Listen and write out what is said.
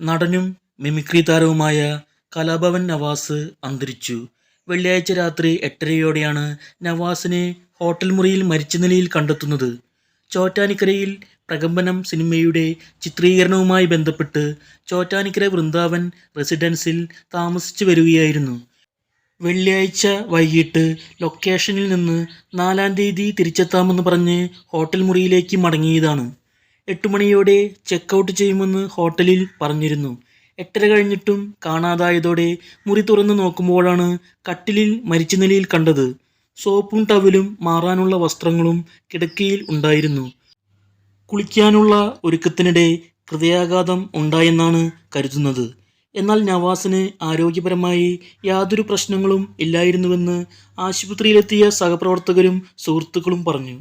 നടനും മിമിക്രി താരവുമായ കലാഭവൻ നവാസ് അന്തരിച്ചു. വെള്ളിയാഴ്ച രാത്രി എട്ടരയോടെയാണ് നവാസിനെ ഹോട്ടൽ മുറിയിൽ മരിച്ച നിലയിൽ കണ്ടെത്തുന്നത്. ചോറ്റാനിക്കരയിൽ പ്രകമ്പനം സിനിമയുടെ ചിത്രീകരണവുമായി ബന്ധപ്പെട്ട് ചോറ്റാനിക്കര വൃന്ദാവൻ റെസിഡൻസിൽ താമസിച്ചു വരികയായിരുന്നു. വെള്ളിയാഴ്ച വൈകിട്ട് ലൊക്കേഷനിൽ നിന്ന് നാലാം തീയതി തിരിച്ചെത്താമെന്ന് പറഞ്ഞ് ഹോട്ടൽ മുറിയിലേക്ക് മടങ്ങിയതാണ്. എട്ട് മണിയോടെ ചെക്ക് ഔട്ട് ചെയ്യുമെന്ന് ഹോട്ടലിൽ പറഞ്ഞിരുന്നു. എട്ടര കഴിഞ്ഞിട്ടും കാണാതായതോടെ മുറി തുറന്ന് നോക്കുമ്പോഴാണ് കട്ടിലിൽ മരിച്ച നിലയിൽ കണ്ടത്. സോപ്പും ടവലും മാറാനുള്ള വസ്ത്രങ്ങളും കിടക്കയിൽ ഉണ്ടായിരുന്നു. കുളിക്കാനുള്ള ഒരുക്കത്തിനിടെ ഹൃദയാഘാതം ഉണ്ടായെന്നാണ് കരുതുന്നത്. എന്നാൽ നവാസിന് ആരോഗ്യപരമായി യാതൊരു പ്രശ്നങ്ങളും ഇല്ലായിരുന്നുവെന്ന് ആശുപത്രിയിലെത്തിയ സഹപ്രവർത്തകരും സുഹൃത്തുക്കളും പറഞ്ഞു.